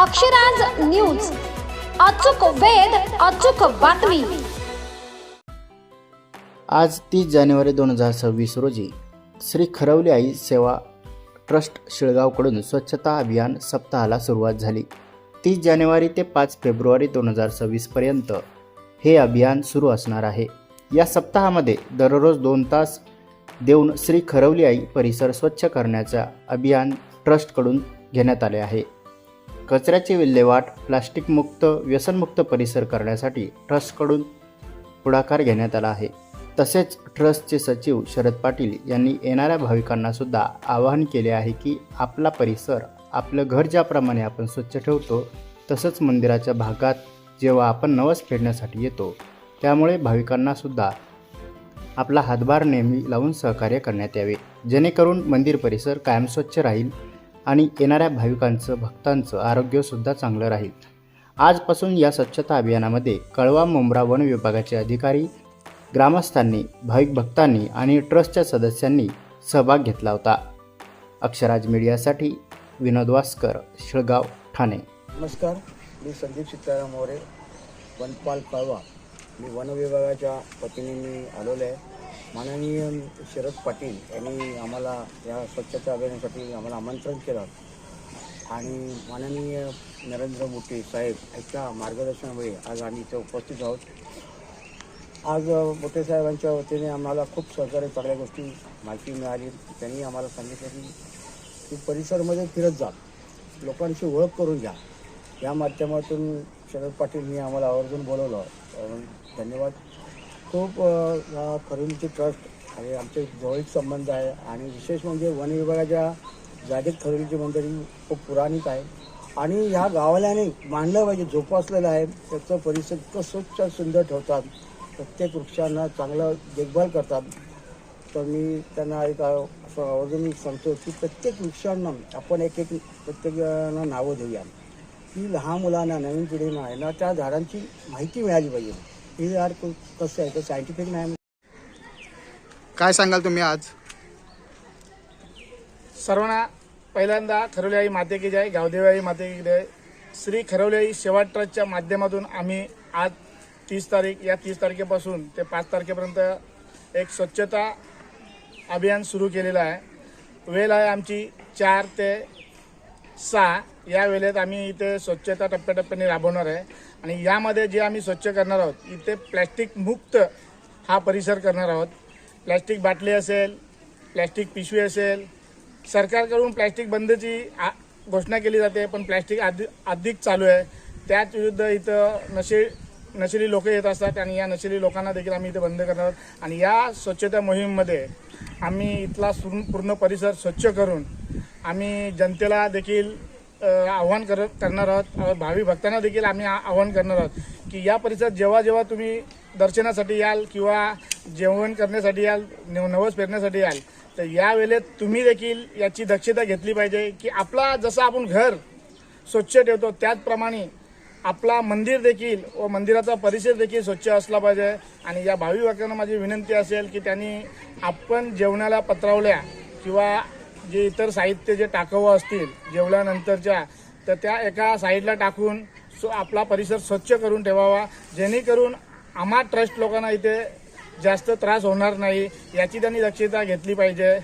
Akshraj news. अचूक वेध अचूक बातमी. आज तीस जानेवारी दोन हजार सव्वीस रोजी श्री खरवली आई सेवा ट्रस्ट शिळगावकडून स्वच्छता अभियान सप्ताहाला सुरुवात झाली. तीस जानेवारी ते पाच फेब्रुवारी दोन हजार सव्वीसपर्यंत हे अभियान सुरू असणार आहे. या सप्ताहामध्ये दररोज दोन तास देऊन श्री खरवली आई परिसर स्वच्छ करण्याचा अभियान ट्रस्टकडून घेण्यात आले आहे. कचऱ्याची विल्हेवाट प्लास्टिकमुक्त व्यसनमुक्त परिसर करण्यासाठी ट्रस्टकडून पुढाकार घेण्यात आला आहे. तसेच ट्रस्टचे सचिव शरद पाटील यांनी येणाऱ्या भाविकांना सुद्धा आवाहन केले आहे की आपला परिसर आपलं घर ज्याप्रमाणे आपण स्वच्छ ठेवतो तसंच मंदिराच्या भागात जेव्हा आपण नवस फेडण्यासाठी येतो त्यामुळे भाविकांना सुद्धा आपला हातभार नेहमी लावून सहकार्य करण्यात यावे. जेणेकरून मंदिर परिसर कायम स्वच्छ राहील. आणि येणाऱ्या भाविकांचं भक्तांचं आरोग्यसुद्धा चांगलं राहील. आजपासून या स्वच्छता अभियानामध्ये कळवा मुंब्रा वन विभागाचे अधिकारी ग्रामस्थांनी भाविक भक्तांनी आणि ट्रस्टच्या सदस्यांनी सहभाग घेतला होता. अक्षराज मीडियासाठी विनोद वास्कर शिळगाव ठाणे. नमस्कार मी संदीप सीताराम मोरे वनपाल कळवा. मी वन विभागाच्या वतीने मी आलेलो आहे. माननीय शरद पाटील यांनी आम्हाला या स्वच्छता अभियानासाठी आम्हाला आमंत्रण केलं. आणि माननीय नरेंद्र मोटे साहेब यांच्या मार्गदर्शनामुळे आज आम्ही इथं उपस्थित आहोत. आज मोठे साहेबांच्या वतीने आम्हाला खूप सहकार्य चांगल्या गोष्टी माहिती मिळाली. त्यांनी आम्हाला सांगितलं की की परिसरमध्ये फिरत जा. लोकांशी ओळख करून घ्या. या माध्यमातून शरद पाटीलनी आम्हाला आवर्जून बोलवलं. धन्यवाद. खूप अं, ट्रस्ट आणि आमचे जवळीक संबंध आहे आणि विशेष म्हणजे वन विभागाच्या जागेत खरेदीची मंडळी खूप पुराणिक आहे. आणि ह्या गावाल्याने मांडलं पाहिजे जोपासलेलं आहे त्याचं परिसर इतकं स्वच्छ सुंदर ठेवतात प्रत्येक वृक्षांना चांगलं देखभाल करतात. तर मी त्यांना एक असं आवर्जून सांगतो की प्रत्येक वृक्षांना आपण एक एक प्रत्येकांना नावं देऊया. की लहान मुलांना नवीन पिढींना आहे ना त्या झाडांची माहिती मिळाली पाहिजे. हे कसं आहे? तर सायंटिफिक नाही काय सांगाल तुम्ही आज? सर्वांना पहिल्यांदा खरवली आई माते की जय गावदेवी आई माते की जय. श्री खरवली आई सेवा ट्रस्टच्या माध्यमातून आम्ही आज तीस तारीख या तीस तारखेपासून ते पाच तारखेपर्यंत एक स्वच्छता अभियान सुरू केलेलं आहे. वेळ आहे आमची चार ते सहा. या वेळेत आम्ही इथे स्वच्छता टप्प्याटप्प्याने राबवणार आहे. आणि यामध्ये जे आम्ही स्वच्छ करणार आहोत इथे प्लॅस्टिक मुक्त हा परिसर करणार आहोत. प्लॅस्टिक बाटली असेल प्लॅस्टिक पिशवी असेल सरकारकडून प्लॅस्टिक बंदची आ- घोषणा केली जाते पण प्लॅस्टिक अधिक अधिक चालू आहे. त्याच विरुद्ध इथं नशे नशेली लोक येत असतात आणि या नशेली लोकांना देखील आम्ही इथे बंद करणार आहोत. आणि या स्वच्छता मोहीममध्ये आम्ही इथला पूर्ण पूर्ण परिसर स्वच्छ करून आम्ही जनतेला देखील आव्हान कर करणार आहोत. भावी भक्तांना देखील आम्ही आव्हान करणार आहोत की या परिसरात जेव्हा जेव्हा तुम्ही दर्शनासाठी याल किंवा जेवण करण्यासाठी याल नव- नवस पेरण्यासाठी याल तर या वेळेत तुम्ही देखील याची दक्षता घेतली पाहिजे की आपला जसं आपण घर स्वच्छ ठेवतो त्याचप्रमाणे आपला मंदिर देखील व मंदिराचा परिसर देखील स्वच्छ असला पाहिजे. आणि या भावी भक्तांना माझी विनंती असेल की त्यांनी आपण जेवणाला पत्रावल्या किंवा जे इतर साहित्य जे टाकावं असतील जेवल्यानंतरच्या तर त्या एका साईडला टाकून सो आपला परिसर स्वच्छ करून ठेवावा. जेणेकरून आम्हा ट्रस्ट लोकांना इथे जास्त त्रास होणार नाही याची त्यांनी दक्षता घेतली पाहिजे.